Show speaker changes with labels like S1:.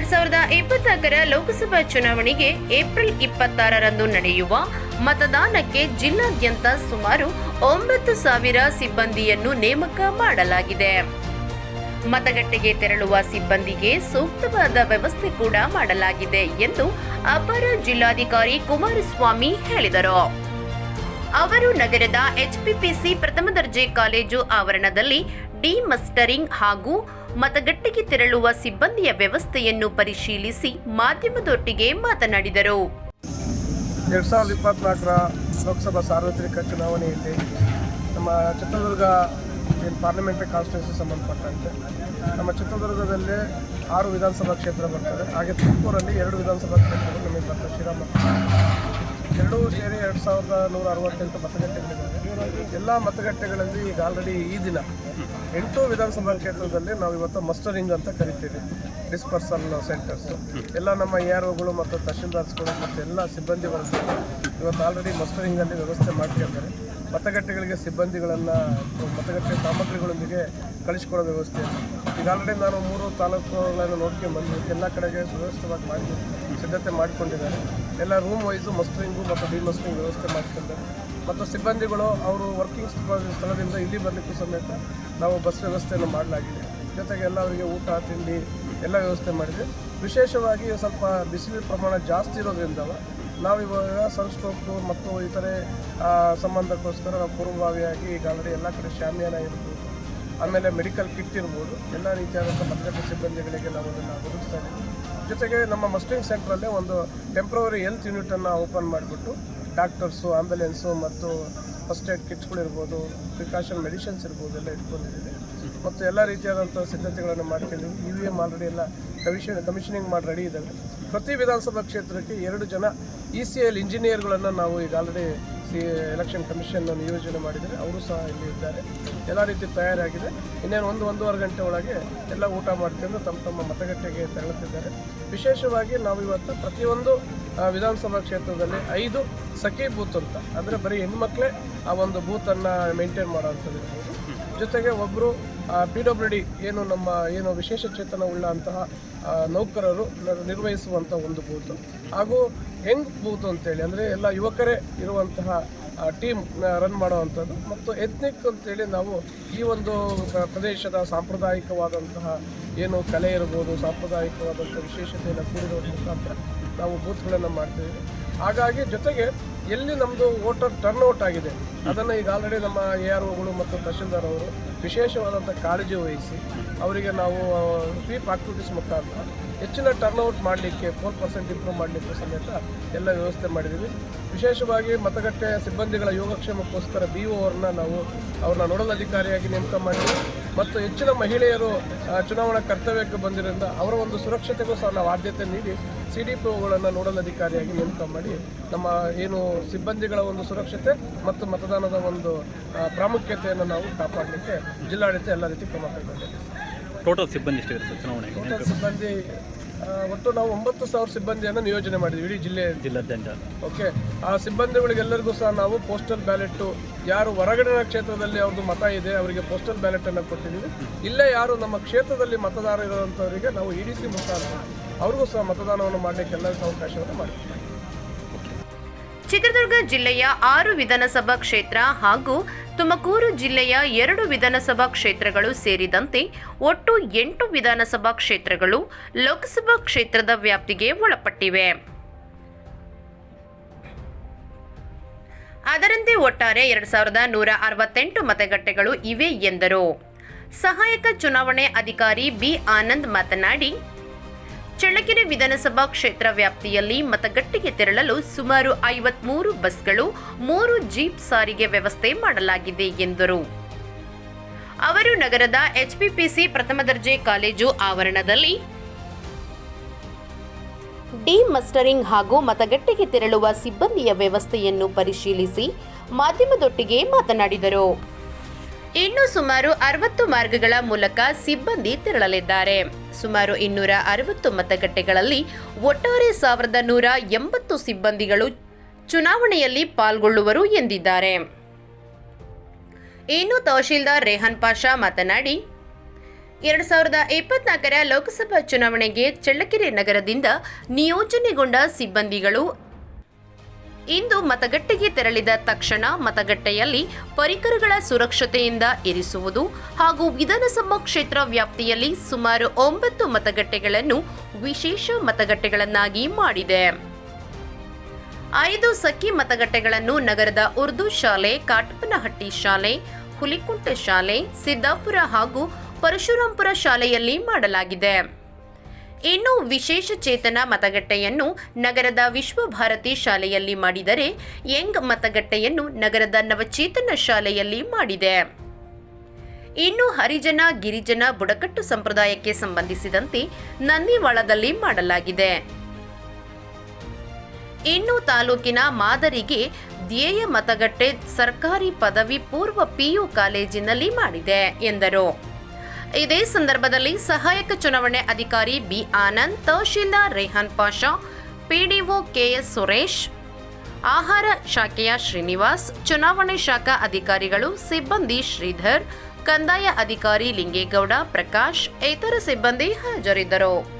S1: ಎರಡ್ ಸಾವಿರದ ಇಪ್ಪತ್ನಾಲ್ಕರ ಲೋಕಸಭಾ ಚುನಾವಣೆಗೆ ಏಪ್ರಿಲ್ ಇಪ್ಪತ್ತಾರರಂದು ನಡೆಯುವ ಮತದಾನಕ್ಕೆ ಜಿಲ್ಲಾದ್ಯಂತ ಸುಮಾರು ಒಂಬತ್ತು ಸಾವಿರ ಸಿಬ್ಬಂದಿಯನ್ನು ನೇಮಕ ಮಾಡಲಾಗಿದೆ. ಮತಗಟ್ಟೆಗೆ ತೆರಳುವ ಸಿಬ್ಬಂದಿಗೆ ಸೂಕ್ತವಾದ ವ್ಯವಸ್ಥೆ ಕೂಡ ಮಾಡಲಾಗಿದೆ ಎಂದು ಅಪರ ಜಿಲ್ಲಾಧಿಕಾರಿ ಕುಮಾರಸ್ವಾಮಿ ಹೇಳಿದರು. ಅವರು ನಗರದ ಎಚ್ಪಿಪಿಸಿ ಪ್ರಥಮ ದರ್ಜೆ ಕಾಲೇಜು ಆವರಣದಲ್ಲಿ ಡಿಮಸ್ಟರಿಂಗ್ ಹಾಗೂ ಮತಗಟ್ಟೆಗೆ ತೆರಳುವ ಸಿಬ್ಬಂದಿಯ ವ್ಯವಸ್ಥೆಯನ್ನು ಪರಿಶೀಲಿಸಿ ಮಾಧ್ಯಮದೊಟ್ಟಿಗೆ ಮಾತನಾಡಿದರು.
S2: ಎರಡು ಸಾವಿರದ ಇಪ್ಪತ್ನಾಲ್ಕರ ಲೋಕಸಭಾ ಸಾರ್ವತ್ರಿಕ ಚುನಾವಣೆಯಲ್ಲಿ ನಮ್ಮ ಚಿತ್ರದುರ್ಗ ಏನು ಪಾರ್ಲಿಮೆಂಟ್ ಕಾನ್ಸ್ಟಿಟ್ಯೂನ್ಸಿ ಸಂಬಂಧಪಟ್ಟಂತೆ ನಮ್ಮ ಚಿತ್ರದುರ್ಗದಲ್ಲಿ ಆರು ವಿಧಾನಸಭಾ ಕ್ಷೇತ್ರ ಬರ್ತದೆ. ಹಾಗೆ ತುಮಕೂರಲ್ಲಿ ಎರಡು ವಿಧಾನಸಭಾ ಕ್ಷೇತ್ರಗಳು ನಮಗೆ ಬರ್ತದೆ ಶ್ರೀರಾಮ ಎರಡೂ ಸೇರಿ ಎರಡು ಸಾವಿರದ ನೂರ ಅರವತ್ತೆಂಟು ಮತಗಟ್ಟೆಗಳಿದ್ದಾವೆ. ಎಲ್ಲ ಮತಗಟ್ಟೆಗಳಲ್ಲಿ ಈಗ ಆಲ್ರೆಡಿ ಈ ದಿನ ಎಂಟು ವಿಧಾನಸಭಾ ಕ್ಷೇತ್ರದಲ್ಲಿ ನಾವು ಇವತ್ತು ಮಸ್ಟರಿಂಗ್ ಅಂತ ಕರಿತೀವಿ. ಡಿಸ್ಪರ್ಸಲ್ ಸೆಂಟರ್ಸ್ ಎಲ್ಲ ನಮ್ಮ ಎ ಆರ್ ಒಗಳು ಮತ್ತು ತಹಶೀಲ್ದಾರ್ಸ್ಗಳು ಮತ್ತು ಎಲ್ಲ ಸಿಬ್ಬಂದಿ ವರ್ಗ ಇವತ್ತು ಆಲ್ರೆಡಿ ಮಸ್ಟರಿಂಗಲ್ಲಿ ವ್ಯವಸ್ಥೆ ಮಾಡ್ಕೊಂಡಿದ್ದಾರೆ ಮತಗಟ್ಟೆಗಳಿಗೆ ಸಿಬ್ಬಂದಿಗಳನ್ನು, ಮತಗಟ್ಟೆ ಸಾಮಗ್ರಿಗಳೊಂದಿಗೆ ಕಳಿಸ್ಕೊಡೋ ವ್ಯವಸ್ಥೆ. ಈಗ ಆಲ್ರೆಡಿ ನಾನು ಮೂರು ತಾಲೂಕುಗಳನ್ನು ನೋಡ್ಕೊಂಡು ಬಂದು ಎಲ್ಲ ಕಡೆಗೆ ಸುವ್ಯವಸ್ಥಿತವಾಗಿ ಮಾಡಿ, ಸಿದ್ಧತೆ ಮಾಡಿಕೊಂಡಿದ್ದಾರೆ. ಎಲ್ಲ ರೂಮ್ ವೈಸು ಮಸ್ಟರಿಂಗು ಮತ್ತು ಡಿಮಸ್ಟರಿಂಗ್ ವ್ಯವಸ್ಥೆ ಮಾಡ್ಕೊಂಡಿದ್ದಾರೆ. ಮತ್ತು ಸಿಬ್ಬಂದಿಗಳು, ಅವರು ವರ್ಕಿಂಗ್ ಸ್ಥಳದಿಂದ ಇಲ್ಲಿ ಬರಲಿಕ್ಕೂ ಸಮೇತ ನಾವು ಬಸ್ ವ್ಯವಸ್ಥೆಯನ್ನು ಮಾಡಲಾಗಿದೆ. ಜೊತೆಗೆ ಎಲ್ಲ ಅವರಿಗೆ ಊಟ, ತಿಂಡಿ ಎಲ್ಲ ವ್ಯವಸ್ಥೆ ಮಾಡಿದೆ. ವಿಶೇಷವಾಗಿ ಸ್ವಲ್ಪ ಬಿಸಿಲಿನ ಪ್ರಮಾಣ ಜಾಸ್ತಿ ಇರೋದ್ರಿಂದ ನಾವು ಇವಾಗ ಸನ್ಸ್ಟ್ರೋಕು ಮತ್ತು ಇತರೆ ಸಂಬಂಧಕ್ಕೋಸ್ಕರ ನಾವು ಪೂರ್ವಭಾವಿಯಾಗಿ ಈಗ ಆಲ್ರೆಡಿ ಎಲ್ಲ ಕಡೆ ಶಾಮಿಯಾನ ಇರ್ಬೋದು. ಆಮೇಲೆ ಮೆಡಿಕಲ್ ಕಿಟ್ ಇರ್ಬೋದು. ಎಲ್ಲ ರೀತಿಯಾದಂಥ ಭದ್ರತಾ ಸಿಬ್ಬಂದಿಗಳಿಗೆ ನಾವು ಅದನ್ನು ಒದಗಿಸ್ತಾ ಇದ್ದೀವಿ. ಜೊತೆಗೆ ನಮ್ಮ ಮಸ್ಟಿಂಗ್ ಸೆಂಟ್ರಲ್ಲೇ ಒಂದು ಟೆಂಪ್ರವರಿ ಹೆಲ್ತ್ ಯೂನಿಟನ್ನು ಓಪನ್ ಮಾಡಿಬಿಟ್ಟು ಡಾಕ್ಟರ್ಸು ಆ್ಯಂಬುಲೆನ್ಸು ಮತ್ತು ಫಸ್ಟ್ ಏಡ್ ಕಿಟ್ಸ್ಗಳಿರ್ಬೋದು ಪ್ರಿಕಾಷನ್ ಮೆಡಿಸಿನ್ಸ್ ಇರ್ಬೋದು ಎಲ್ಲ ಇಟ್ಕೊಂಡಿದ್ದೀವಿ. ಮತ್ತು ಎಲ್ಲ ರೀತಿಯಾದಂಥ ಸಿದ್ಧತೆಗಳನ್ನು ಮಾಡ್ಕೊಂಡಿದ್ದೀವಿ ಇ ವಿ ಎಂ ಆಲ್ರೆಡಿ ಎಲ್ಲ ಕಮಿಷನ್, ಕಮಿಷನಿಂಗ್ ಮಾಡಿ ರೆಡಿ ಇದ್ದಾವೆ ಪ್ರತಿ ವಿಧಾನಸಭಾ ಕ್ಷೇತ್ರಕ್ಕೆ ಎರಡು ಜನ ಇ ಸಿ ಎಲ್ ಇಂಜಿನಿಯರ್ಗಳನ್ನು ನಾವು ಈಗ ಆಲ್ರೆಡಿ ಸಿ ಎಲೆಕ್ಷನ್ ಕಮಿಷನ್ ನಿಯೋಜನೆ ಮಾಡಿದರೆ ಅವರು ಸಹ ಇಲ್ಲಿ ಇದ್ದಾರೆ. ಎಲ್ಲ ರೀತಿ ತಯಾರಾಗಿದೆ. ಇನ್ನೇನು ಒಂದು ಒಂದೂವರೆ ಗಂಟೆ ಒಳಗೆ ಎಲ್ಲ ಊಟ ಮಾಡ್ಕೊಂಡು ತಮ್ಮ ತಮ್ಮ ಮತಗಟ್ಟೆಗೆ ತೆರಳುತ್ತಿದ್ದಾರೆ. ವಿಶೇಷವಾಗಿ ನಾವು ಇವತ್ತು ಪ್ರತಿಯೊಂದು ವಿಧಾನಸಭಾ ಕ್ಷೇತ್ರದಲ್ಲಿ ಐದು ಸಖಿ ಬೂತ್ ಅಂತ. ಅಂದರೆ ಬರೀ ಹೆಣ್ಮಕ್ಳೇ ಆ ಒಂದು ಬೂತನ್ನು ಮೇಂಟೈನ್ ಮಾಡೋವಂಥದ್ದು. ಇರ್ಬೋದು ಜೊತೆಗೆ ಒಬ್ಬರು ಪಿ ಡಬ್ಲ್ಯೂ ಡಿ ಏನು ನಮ್ಮ, ಏನು ವಿಶೇಷ ಚೇತನ ಉಳ್ಳ ಅಂತಹ ನೌಕರರು ನಿರ್ವಹಿಸುವಂಥ ಒಂದು ಬೂತು. ಹಾಗೂ ಹೆಂಗ್ ಬೂತ್ ಅಂತೇಳಿ, ಅಂದರೆ ಎಲ್ಲ ಯುವಕರೇ ಇರುವಂತಹ ಟೀಮ್ ರನ್ ಮಾಡುವಂಥದ್ದು. ಮತ್ತು ಎತ್ನಿಕ್ ಅಂತೇಳಿ ನಾವು ಈ ಒಂದು ಪ್ರದೇಶದ ಸಾಂಪ್ರದಾಯಿಕವಾದಂತಹ ಏನು ಕಲೆ ಇರ್ಬೋದು, ಸಾಂಪ್ರದಾಯಿಕವಾದಂಥ ವಿಶೇಷತೆಯನ್ನು ಕೂಡಿರೋದ್ರ ಮುಖಾಂತರ ನಾವು ಬೂತ್ಗಳನ್ನು ಮಾಡ್ತೀವಿ ಹಾಗಾಗಿ ಜೊತೆಗೆ ಎಲ್ಲಿ ನಮ್ಮದು ವೋಟರ್ ಟರ್ನ್ಔಟ್ ಆಗಿದೆ, ಅದನ್ನು ಈಗ ಆಲ್ರೆಡಿ ನಮ್ಮ ಎ ಆರ್ ಒಗಳು ಮತ್ತು ತಹಶೀಲ್ದಾರ್ ಅವರು ವಿಶೇಷವಾದಂಥ ಕಾಳಜಿ ವಹಿಸಿ ಅವರಿಗೆ ನಾವು ಸ್ವೀಪ್ ಆಕ್ಟಿವಿಟೀಸ್ ಮುಖಾಂತರ ಹೆಚ್ಚಿನ ಟರ್ನ್ಔಟ್ ಮಾಡಲಿಕ್ಕೆ ಫೋರ್ ಪರ್ಸೆಂಟ್ ಇಂಪ್ರೂವ್ ಮಾಡಲಿಕ್ಕೆ ಸಮೇತ ಎಲ್ಲ ವ್ಯವಸ್ಥೆ ಮಾಡಿದ್ದೀವಿ. ವಿಶೇಷವಾಗಿ ಮತಗಟ್ಟೆ ಸಿಬ್ಬಂದಿಗಳ ಯೋಗಕ್ಷೇಮಕ್ಕೋಸ್ಕರ ಬಿ ಒ ಅವ್ರನ್ನ ನಾವು, ಅವ್ರನ್ನ ನೋಡಲ್ ಅಧಿಕಾರಿಯಾಗಿ ನೇಮಕ ಮಾಡಿದ್ದೀವಿ. ಮತ್ತು ಹೆಚ್ಚಿನ ಮಹಿಳೆಯರು ಚುನಾವಣಾ ಕರ್ತವ್ಯಕ್ಕೆ ಬಂದಿರೋದ್ರಿಂದ ಅವರ ಒಂದು ಸುರಕ್ಷತೆಗೂ ಸಹ ನಾವು ಆದ್ಯತೆ ನೀಡಿ ಸಿ ಡಿ ಪಿ ಒಗಳನ್ನು ನೋಡಲ್ ಅಧಿಕಾರಿಯಾಗಿ ನೇಮಕ ಮಾಡಿ ನಮ್ಮ ಏನು ಸಿಬ್ಬಂದಿಗಳ ಒಂದು ಸುರಕ್ಷತೆ ಮತ್ತು ಮತದಾನದ ಒಂದು ಪ್ರಾಮುಖ್ಯತೆಯನ್ನು ನಾವು ಕಾಪಾಡಲಿಕ್ಕೆ ಜಿಲ್ಲಾಡಳಿತ ಎಲ್ಲ ರೀತಿ ಕ್ರಮ ಕೈಗೊಂಡಿದೆ.
S3: ಟೋಟಲ್ ಸಿಬ್ಬಂದಿ ಎಷ್ಟಿದೆ ಸರ್ ಚುನಾವಣೆಗೆ?
S2: ಟೋಟಲ್ ಸಿಬ್ಬಂದಿ ಒಟ್ಟು ನಾವು ಒಂಬತ್ತು ಸಾವಿರ ಸಿಬ್ಬಂದಿಯನ್ನು ನಿಯೋಜನೆ ಮಾಡಿದ್ವಿ ಇಡೀ ಜಿಲ್ಲೆ
S3: ಜಿಲ್ಲಾದ್ಯಂತ.
S2: ಓಕೆ. ಆ ಸಿಬ್ಬಂದಿಗಳಿಗೆಲ್ಲರಿಗೂ ಸಹ ನಾವು ಪೋಸ್ಟಲ್ ಬ್ಯಾಲೆಟ್ಟು ಯಾರು ಹೊರಗಡೆ ಕ್ಷೇತ್ರದಲ್ಲಿ ಅವ್ರದ್ದು ಮತ ಇದೆ ಅವರಿಗೆ ಪೋಸ್ಟಲ್ ಬ್ಯಾಲೆಟನ್ನು ಕೊಟ್ಟಿದ್ದೀವಿ. ಇಲ್ಲೇ ಯಾರು ನಮ್ಮ ಕ್ಷೇತ್ರದಲ್ಲಿ ಮತದಾರ ಇರುವಂಥವರಿಗೆ ನಾವು ಇ ಡಿ ಸಿ ಮುಖಾಂತರ ಅವ್ರಿಗೂ ಸಹ ಮತದಾನವನ್ನು ಮಾಡಲಿಕ್ಕೆ ಎಲ್ಲರಿಗೂ ಅವಕಾಶವನ್ನು ಮಾಡಿದ್ದೀವಿ
S1: ಚಿತ್ರದುರ್ಗ ಜಿಲ್ಲೆಯ ಆರು ವಿಧಾನಸಭಾ ಕ್ಷೇತ್ರ ಹಾಗೂ ತುಮಕೂರು ಜಿಲ್ಲೆಯ ಎರಡು ವಿಧಾನಸಭಾ ಕ್ಷೇತ್ರಗಳು ಸೇರಿದಂತೆ ಒಟ್ಟು ಎಂಟು ವಿಧಾನಸಭಾ ಕ್ಷೇತ್ರಗಳು ಲೋಕಸಭಾ ಕ್ಷೇತ್ರದ ವ್ಯಾಪ್ತಿಗೆ ಒಳಪಟ್ಟಿವೆ. ಅದರಂತೆ ಒಟ್ಟಾರೆ ಎರಡ್ ಸಾವಿರದ ನೂರ ಅರವತ್ತೆಂಟು ಮತಗಟ್ಟೆಗಳು ಇವೆ ಎಂದರು. ಸಹಾಯಕ ಚುನಾವಣೆ ಅಧಿಕಾರಿ ಬಿ ಆನಂದ್ ಮಾತನಾಡಿ ಚಳ್ಳಕೆರೆ ವಿಧಾನಸಭಾ ಕ್ಷೇತ್ರ ವ್ಯಾಪ್ತಿಯಲ್ಲಿ ಮತಗಟ್ಟೆಗೆ ತೆರಳಲು ಸುಮಾರು ಐವತ್ಮೂರು ಬಸ್ಗಳು, ಮೂರು ಜೀಪ್ ಸಾರಿಗೆ ವ್ಯವಸ್ಥೆ ಮಾಡಲಾಗಿದೆ ಎಂದರು. ಅವರು ನಗರದ ಎಚ್ಪಿಪಿಸಿ ಪ್ರಥಮ ದರ್ಜೆ ಕಾಲೇಜು ಆವರಣದಲ್ಲಿ ಡಿ ಮಸ್ಟರಿಂಗ್ ಹಾಗೂ ಮತಗಟ್ಟೆಗೆ ತೆರಳುವ ಸಿಬ್ಬಂದಿಯ ವ್ಯವಸ್ಥೆಯನ್ನು ಪರಿಶೀಲಿಸಿ ಮಾಧ್ಯಮದೊಟ್ಟಿಗೆ ಮಾತನಾಡಿದರು. ಇನ್ನು ಸುಮಾರು ಅರವತ್ತು ಮಾರ್ಗಗಳ ಮೂಲಕ ಸಿಬ್ಬಂದಿ ತೆರಳಲಿದ್ದಾರೆ. ಸುಮಾರು ಇನ್ನೂರ ಅರವತ್ತು ಮತಗಟ್ಟೆಗಳಲ್ಲಿ ಒಟ್ಟಾರೆ ಸಾವಿರದ ನೂರ ಎಂಬತ್ತು ಸಿಬ್ಬಂದಿಗಳು ಚುನಾವಣೆಯಲ್ಲಿ ಪಾಲ್ಗೊಳ್ಳುವರು ಎಂದಿದ್ದಾರೆ. ಇನ್ನು ತಹಶೀಲ್ದಾರ್ ರೇಹನ್ ಪಾಷಾ ಮಾತನಾಡಿ, ಎರಡು ಸಾವಿರದ ಇಪ್ಪತ್ನಾಲ್ಕರ ಲೋಕಸಭಾ ಚುನಾವಣೆಗೆ ಚಳ್ಳಕೆರೆ ನಗರದಿಂದ ನಿಯೋಜನೆಗೊಂಡ ಸಿಬ್ಬಂದಿಗಳು ಇಂದು ಮತಗಟ್ಟೆಗೆ ತೆರಳಿದ ತಕ್ಷಣ ಮತಗಟ್ಟೆಯಲ್ಲಿ ಪರಿಕರಗಳ ಸುರಕ್ಷತೆಯಿಂದ ಇರಿಸುವುದು ಹಾಗೂ ವಿಧಾನಸಭಾ ಕ್ಷೇತ್ರ ವ್ಯಾಪ್ತಿಯಲ್ಲಿ ಸುಮಾರು ಒಂಬತ್ತು ಮತಗಟ್ಟೆಗಳನ್ನು ವಿಶೇಷ ಮತಗಟ್ಟೆಗಳನ್ನಾಗಿ ಮಾಡಿದೆ. ಐದು ಸಖಿ ಮತಗಟ್ಟೆಗಳನ್ನು ನಗರದ ಉರ್ದು ಶಾಲೆ ಕಾಟಪನಹಟ್ಟಿ ಶಾಲೆ, ಹುಲಿಕುಂಟೆ ಶಾಲೆ, ಸಿದ್ದಾಪುರ ಹಾಗೂ ಪರಶುರಾಂಪುರ ಶಾಲೆಯಲ್ಲಿ ಮಾಡಲಾಗಿದೆ. ಇನ್ನು ವಿಶೇಷ ಚೇತನ ಮತಗಟ್ಟೆಯನ್ನು ನಗರದ ವಿಶ್ವಭಾರತಿ ಶಾಲೆಯಲ್ಲಿ ಮಾಡಿದರೆ ಯಂಗ್ ಮತಗಟ್ಟೆಯನ್ನು ನಗರದ ನವಚೇತನ ಶಾಲೆಯಲ್ಲಿ ಮಾಡಿದೆ. ಇನ್ನು ಹರಿಜನ, ಗಿರಿಜನ, ಬುಡಕಟ್ಟು ಸಂಪ್ರದಾಯಕ್ಕೆ ಸಂಬಂಧಿಸಿದಂತೆ ನಂದಿವಾಳದಲ್ಲಿ ಮಾಡಲಾಗಿದೆ. ಇನ್ನು ತಾಲೂಕಿನ ಮಾದರಿಗೆ ಧ್ಯೇಯ ಮತಗಟ್ಟೆ ಸರ್ಕಾರಿ ಪದವಿ ಪೂರ್ವ ಪಿಯು ಕಾಲೇಜಿನಲ್ಲಿ ಮಾಡಿದೆ ಎಂದರು. ಇದೇ ಸಂದರ್ಭದಲ್ಲಿ ಸಹಾಯಕ ಚುನಾವಣೆ ಅಧಿಕಾರಿ B Anand, tahsildar Rehan Pasha, PDO KS Suresh, ಆಹಾರ ಶಾಖೆಯ ಶ್ರೀನಿವಾಸ್, ಚುನಾವಣೆ ಶಾಖಾ ಅಧಿಕಾರಿಗಳು ಸಿಬ್ಬಂದಿ ಶ್ರೀಧರ್, ಕಂದಾಯ ಅಧಿಕಾರಿ ಲಿಂಗೇಗೌಡ, ಪ್ರಕಾಶ್, ಇತರ ಸಿಬ್ಬಂದಿ ಹಾಜರಿದ್ದರು.